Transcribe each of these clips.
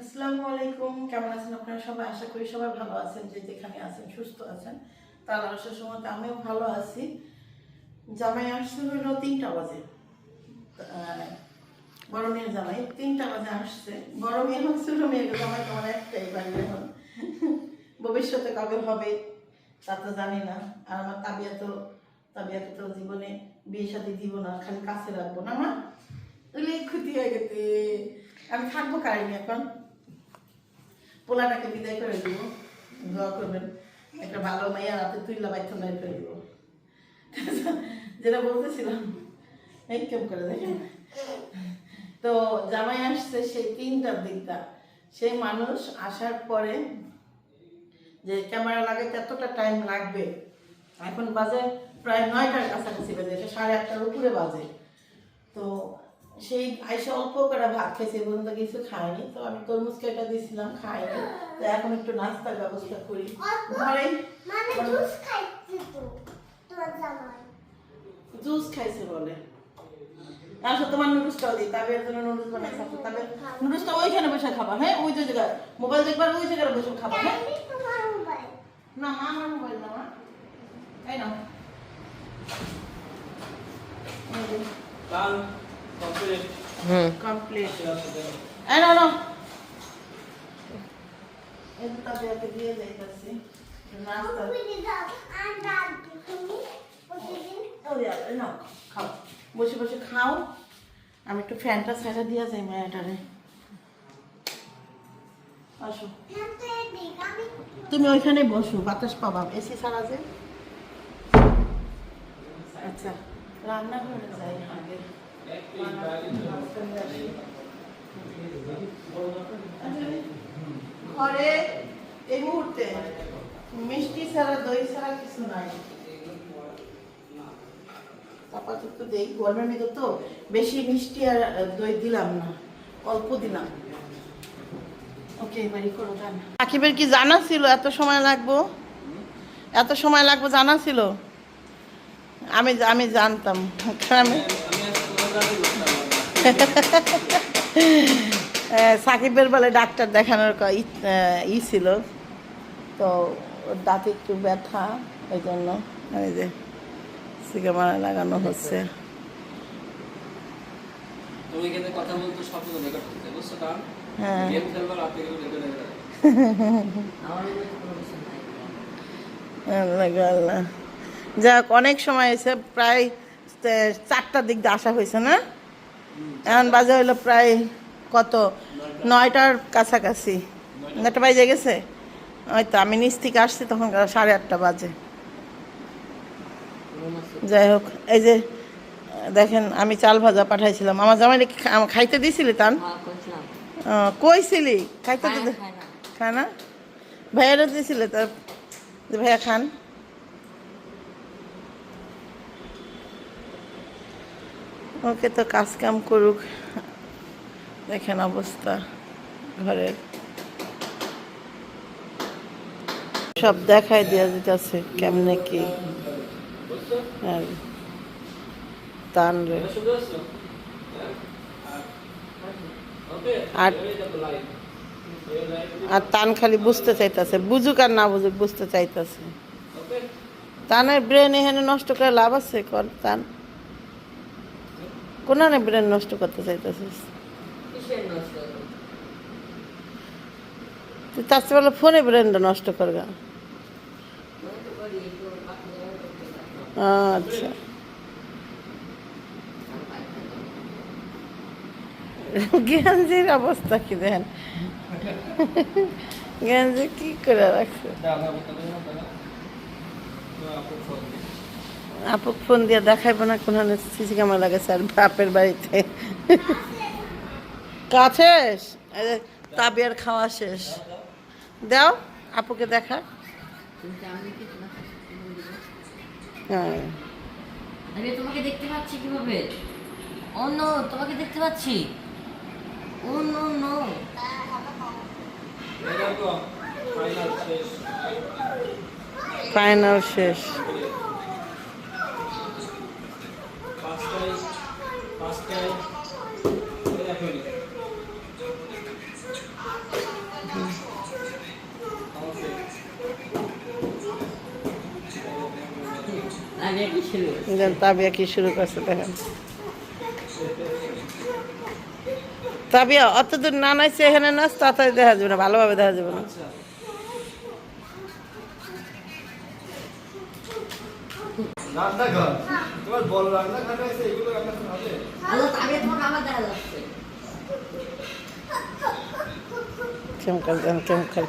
আসসালামু আলাইকুম, কেমন আছেন আপনারা সবাই? আশা করি সবাই ভালো আছেন, যে যেখানে আছেন, সুস্থ আছেন। তার আসার সময় আমিও ভালো আছি। জামাই আসছে হইল তিনটা বাজে। বড় মেয়ের জামাই, তিনটা বাজে আসছে। বড় মেয়ে হোক মেয়ে জামাই তোমার একটাই বাড়ি এখন। ভবিষ্যতে কবে হবে, তা তো জানি না। আর আমার তাবিয়া তো তাবিয়াকে তো জীবনে বিয়ে সাথে দিব না খালি কাছে রাখব না আমার তাহলে ক্ষতি হয়ে গেছে। আমি থাকব কারিনি এখন? পোলাটাকে বিদায় করে দিব। দোয়া করবেন। একটা ভালো মেয়ে রাতে তুইলা বাইথ নাই করে দিব। যেটা বলতেছিলাম এই কেমন করে দেখেন। তো জামাই আসছে সেই তিনটার দিকটা। সেই মানুষ আসার পরে যে ক্যামেরা লাগাইতে এতটা টাইম লাগবে, এখন বাজে প্রায় নয়টার কাছাকাছি বাজে, এটা সাড়ে আটটার উপরে বাজে। তো সেই আইসে অল্প করে ভাত খেয়েছি এ পর্যন্ত কিছু খাইনি তো আমি তরমুজ কেটে দিয়েছিলাম খাইনি তো এখন একটু নাস্তার ব্যবস্থা করি। ঘরে? মানে জুস খাইছি তো তোমার জামাই। জুস খাইছে বলে। আসো তোমার নুডলসটাও দিই। তবে এর জন্য নুডলস বানাইছে নুডলসটা ওইখানে বসে খাবা হ্যাঁ? ওই যে জায়গায় মোবাইল দেখবার ওই জায়গায় বসে খাবা হ্যাঁ? আমি তোমার মোবাইল। না মা আমার মোবাইল না মা। এই নাও. কমপ্লিট এই দিয়ে যাইতাছি নাস্তা খাও বসে বসে খাও। আমি একটু ফ্যানটা ছেড়ে দিয়ে যাই মেয়েটারে আসো। তুমি ওইখানে বসো বাতাস পাবা। এসি ছাড়া যে। আচ্ছা রান্নাঘরে যাই আগে। ঘরে এই মুহূর্তে মিষ্টি ছাড়া, দই ছাড়া কিছু নাই। আপাতত দেই, গরমের তো বেশি মিষ্টি আর দই দিলাম না, অল্প দিলাম। ওকে কি জানা ছিল? এত সময় লাগবো? এত সময় লাগবে জানা ছিল? আমি আমি জানতাম। সাকিবের বলে ডাক্তার দেখানোর ই- ছিল। তো ওর দাঁতে একটু ব্যথা ওই জন্য এই যে সিগামারা লাগানো হচ্ছে। হ্যাঁ। যাক অনেক সময় এসে প্রায় চারটার দিক দিয়ে আসা হয়েছে না? এখন বাজে হলো প্রায় কত? নয়টার কাছাকাছি। নয়টা বাজে গেছে? ওই তো আমি নিচ থেকে আসছি তখন সাড়ে আটটা বাজে। যাই হোক এই যে দেখেন আমি চাল ভাজা পাঠাইছিলাম। আমার জামাই খাইতে দিয়েছিলি তান? ও, কইছিলি? খাইতে দিতে খায় না। ভাইয়ারও দিয়েছিলে তার ভাইয়া খান? ওকে তো কাজ কাম করুক। দেখেন অবস্থা ঘরের। সব দেখাই দেওয়া যেতেছে কেমনে কি। আর তান রে। আর আর তান খালি বুঝতে চাইতেছে। বুঝুক আর না বুঝুক, বুঝতে চাইতেছে। তানের ব্রেন এখানে নষ্ট করে লাভ আছে? কর তান। কোনানে ব্রেন নষ্ট করতে চাইতেছিস? তুই তার বলে ফোনে ব্রেনটা নষ্ট করবে আচ্ছা। গেঞ্জির অবস্থা কি দেখেন গেঞ্জি কি করে রাখছে? আপু ফোন দিয়ে দেখাইবো না কোন সিসি ক্যামেরা লাগাইছে আর বাপের বাড়িতে। কাছে তাবিয়ার খাওয়া শেষ। দাও আপুকে দেখা। হ্যাঁ। আরে তোমাকে দেখতে পাচ্ছি কীভাবে? ও নো তোমাকে দেখতে পাচ্ছি। ও নো নো। ফাইনাল শেষ। তাবিয়া কি শুরু করছে অত দূর না নাইছে, এখানে নাচ তাতে দেখা যাবে না, ভালোভাবে দেখা যাবে না। রান্নাঘর। তোমার বড় রান্নাঘর আছে এগুলো রান্নাঘর হবে? আবার দেখা যাচ্ছে। কেমকাল দেন কেমকাল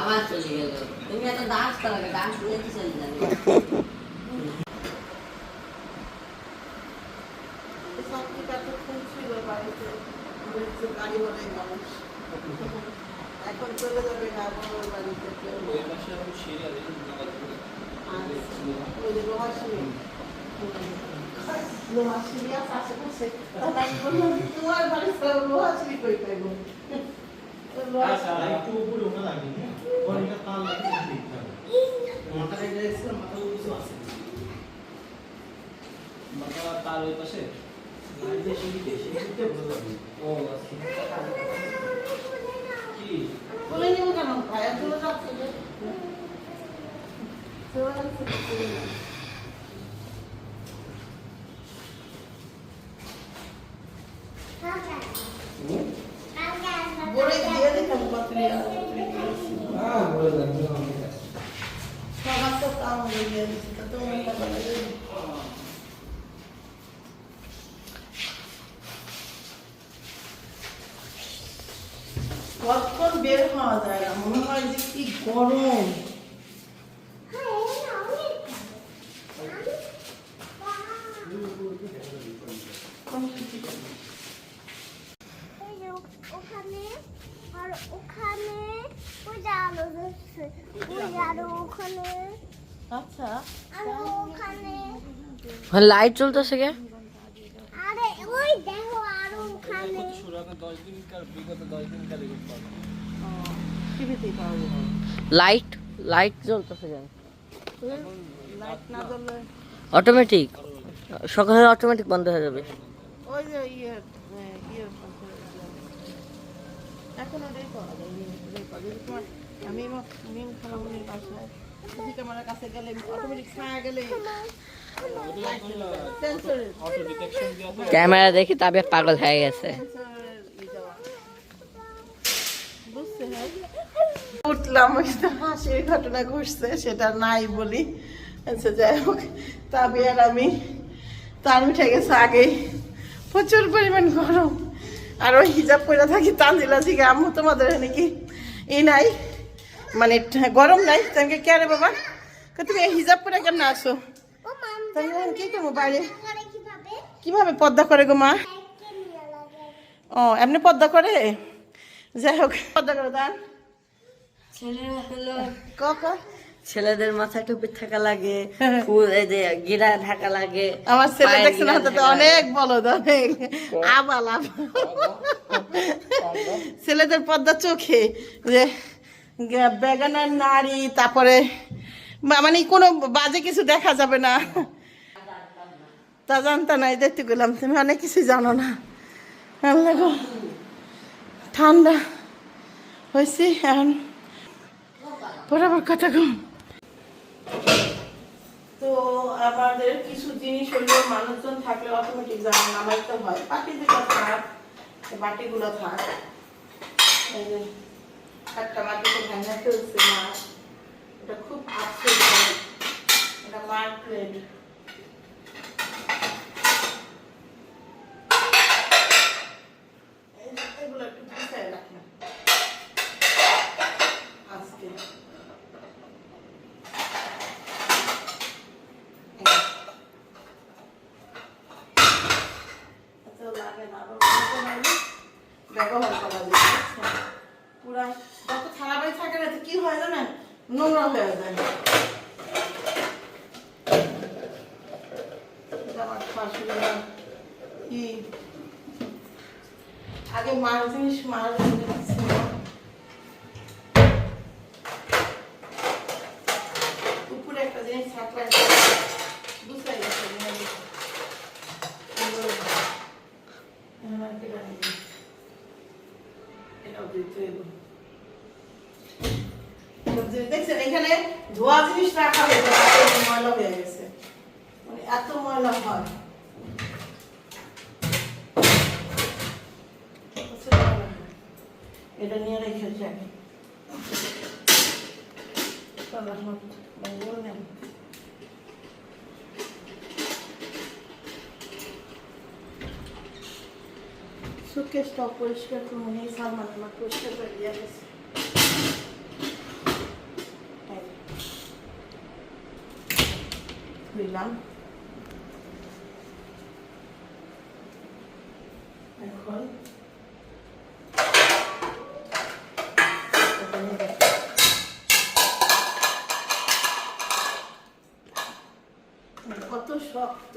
আবার চলে গেল। তুমি এত ডান্স করো ডান্স দিয়ে চলে যাবে। এখন চলে যাবে না বাড়িতে। তার ওই পাশে ও আচ্ছা। কি? বলে নিব কেন? ভাইয়া চলে যাচ্ছে। কতক্ষণ বের হওয়া যায় না? মনে হয় যে কি গরম ওখানে আর ওখানে ওই যে আলো জ্বলছে ওই যে আরও ওখানে আচ্ছা লাইট চলতেছে কে আরে ওই দেখো আরও ওখানে লাইট লাইট জ্বলতেছে কেন লাইট অটোমেটিক সকালে অটোমেটিক বন্ধ হয়ে যাবে ওই যে ইয়ে ইয়ে এখন ওটাই পাওয়া যায় আমি মিম খালামুনির বাসায় যদি আমার কাছে গেলে অটোমেটিক ছায়া গেলে সেন্সরের অটো ডিটেকশন দেওয়া তো ক্যামেরা দেখি তাবিয়া পাগল হয়ে গেছে। উঠলাম হাসির ঘটনা ঘটছে সেটা নাই বলি। আচ্ছা যাই হোক তবে আর আমি তার উঠে গেছে আগে প্রচুর পরিমাণ গরম। আর ওই হিজাব পরে থাকি তানজিলা থেকে আম্মু তোমাদের এখানে কি? ই নাই। মানে গরম নাই। তোমাকে কে রে বাবা? তুমি হিজাব পরে কেন আসো? কি করব বাইরে? কীভাবে? পর্দা করে গো মা? ও এমনি পর্দা করে? যাই হোক পর্দা করে দান ছেলেদের মাথায় টুপি থাকা লাগে যে গিরা ঢাকা লাগে আমার ছেলে পায়ের দেখছে না তো অনেক বলদ অনেক। আবাল ছেলেদের পর্দা চোখে যে বেগানার নারী, তারপরে মানে কোনো বাজে কিছু দেখা যাবে না। তা জানতা নাই দেখতে গেলাম। তুমি অনেক কিছু জানো না। ঠান্ডা হয়েছি এখন। বরাবর কথা কম তো আমাদের কিছু জিনিস হইলেও মানুষজন থাকলে অটোমেটিক জানা নামাইতে হয়। বাকি যেগুলো বাটিগুলো থাক। একটা বাটিতে ভেঙে ফেলছে মাছ এটা খুব হয়। এটা মার প্লেট এগুলো একটু গুছায় রাখলাম আজকে এত লাগে না আবার মনে করলে ব্যবহার করা যায় বুঝছেন? পুরা যত থালাবাড়ি থাকে না তো কি হয় জানেন নোংরা হয়ে যায় আমার শাশুড়ি কি আগে মার জিনিস মার জিনিস ছিল উপরে একটা জিনিস থাকলে বুঝতে গেছে এটাও দিতে হবে এইসব জিনিস দেখছেন এখানে ধোয়া জিনিস রাখা তাতে ময়লা হয়ে গেছে মানে এত ময়লা হয় এটা নিয়ে সুকেশটা পরিষ্কার করব নেই সালমান আমার পরিষ্কার করে দিয়ে গেছে এই। দিলাম এখন। কত শক্ত।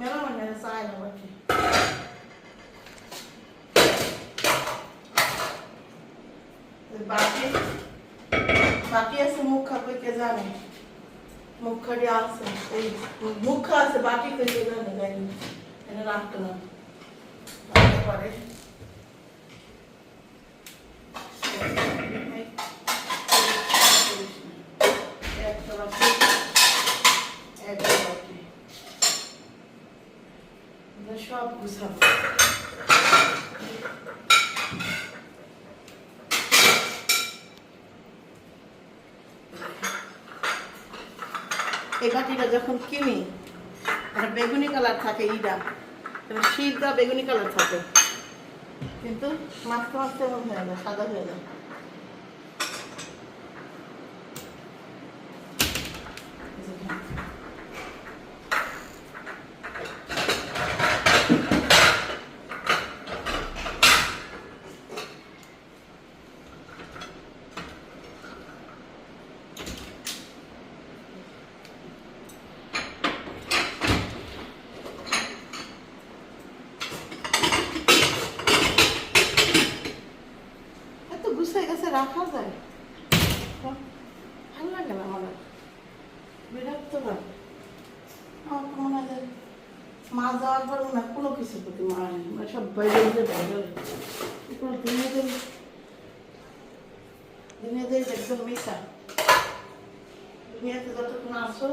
মেলা মানে চায় না বাকি বাকি বাকি আছে মুখ খাবে কে জানে। মুখ খাড়ি আছে এই মুখ আছে বাকি কে কে জানে জানি এটা রাখতো না রাখতে পারে একটা বাকি একটা বাকি এটা সব গুছাবো এই বাটিটা যখন কিনি, একটা বেগুনি কালার থাকে এটা শীতটা বেগুনি কালার থাকে। কিন্তু মাছ এমন হয়ে যায়, সাদা হয়ে যায় এই যে এখানে। এত গুছাই গেছে রাখা যায় ভালো লাগে না আমার। বিরক্ত লাগে আমার তো মনে হয় মা যাওয়ার পর না কোনো কিছু প্রতি মা নেই। মানে সব বাইরে বাইরে বাইরে কোনো দুনিয়াতে দুনিয়াতে একদম মিশা। দুনিয়াতে যতক্ষণ আসো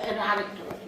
একটু আরেকটা।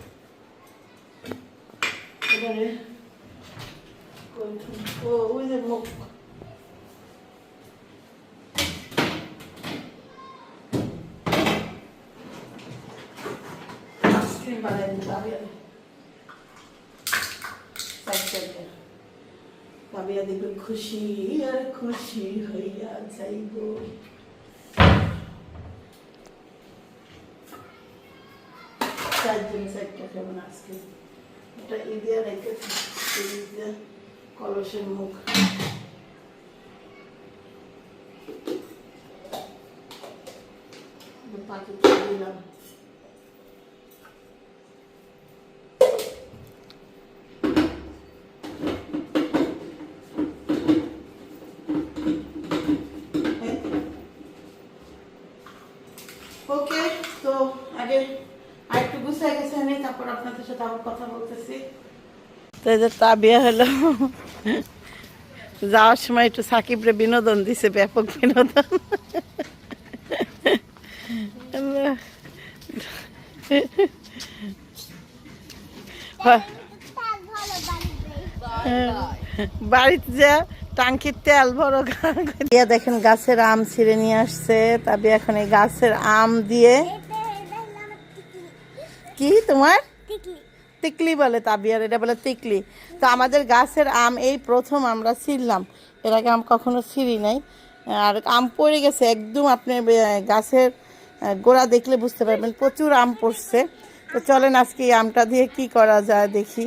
কোন- ও ওই যে মুখ আইসক্রিম বানাই দিতে হবে ভাবিয়া দেখবে খুশি আর খুশি হইয়া যাইব চারজন চারটা কেমন আজকে এটা ঈদে রেখেছি ঈদে কলসের মুখ। পাখি দিলাম ওকে তো আগে আরেকটু গুছাই গেছে আমি তারপর আপনাদের সাথে কথা বলতেছি। তো যে হলো। যাওয়ার সময় একটু সাকিবরে বিনোদন দিছে, ব্যাপক বিনোদন। বাড়িতে যা টাঙ্কির তেল ভরো ইয়া দেখেন গাছের আম ছিঁড়ে নিয়ে আসছে। তবে এখন এই গাছের আম দিয়ে কি তোমার? তিকলি। বলে তাবিয়ার, এটা বলে তিকলি। তো আমাদের গাছের আম এই প্রথম আমরা ছিঁড়লাম। এর আগে আম কখনো ছিঁড়ি নাই। আর আম পড়ে গেছে, একদম আপনি গাছের গোড়া দেখলে বুঝতে পারবেন প্রচুর আম পড়ছে। তো চলেন আজকে এই আমটা দিয়ে কি করা যায় দেখি।